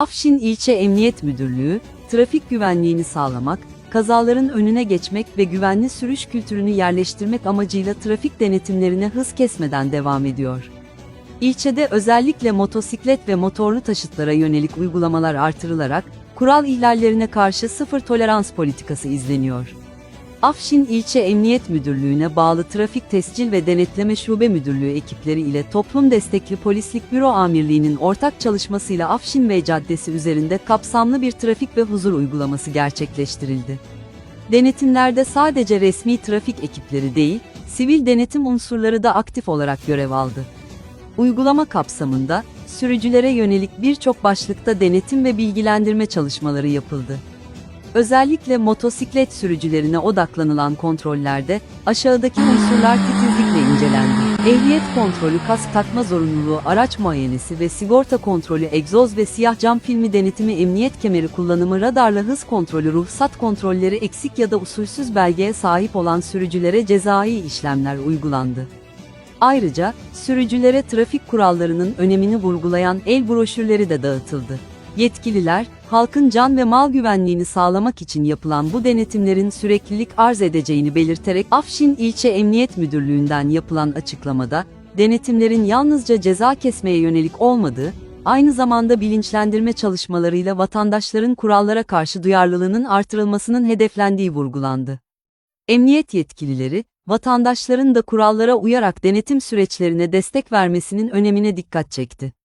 Afşin İlçe Emniyet Müdürlüğü, trafik güvenliğini sağlamak, kazaların önüne geçmek ve güvenli sürüş kültürünü yerleştirmek amacıyla trafik denetimlerine hız kesmeden devam ediyor. İlçede özellikle motosiklet ve motorlu taşıtlara yönelik uygulamalar artırılarak, kural ihlallerine karşı sıfır tolerans politikası izleniyor. Afşin İlçe Emniyet Müdürlüğü'ne bağlı Trafik Tescil ve Denetleme Şube Müdürlüğü ekipleri ile Toplum Destekli Polislik Büro Amirliği'nin ortak çalışmasıyla Afşin Bey Caddesi üzerinde kapsamlı bir trafik ve huzur uygulaması gerçekleştirildi. Denetimlerde sadece resmi trafik ekipleri değil, sivil denetim unsurları da aktif olarak görev aldı. Uygulama kapsamında, sürücülere yönelik birçok başlıkta denetim ve bilgilendirme çalışmaları yapıldı. Özellikle motosiklet sürücülerine odaklanılan kontrollerde aşağıdaki unsurlar titizlikle incelendi. Ehliyet kontrolü, kask takma zorunluluğu, araç muayenesi ve sigorta kontrolü, egzoz ve siyah cam filmi denetimi, emniyet kemeri kullanımı, radarla hız kontrolü, ruhsat kontrolleri eksik ya da usulsüz belgeye sahip olan sürücülere cezai işlemler uygulandı. Ayrıca, sürücülere trafik kurallarının önemini vurgulayan el broşürleri de dağıtıldı. Yetkililer, halkın can ve mal güvenliğini sağlamak için yapılan bu denetimlerin süreklilik arz edeceğini belirterek Afşin İlçe Emniyet Müdürlüğü'nden yapılan açıklamada, denetimlerin yalnızca ceza kesmeye yönelik olmadığı, aynı zamanda bilinçlendirme çalışmalarıyla vatandaşların kurallara karşı duyarlılığının artırılmasının hedeflendiği vurgulandı. Emniyet yetkilileri, vatandaşların da kurallara uyarak denetim süreçlerine destek vermesinin önemine dikkat çekti.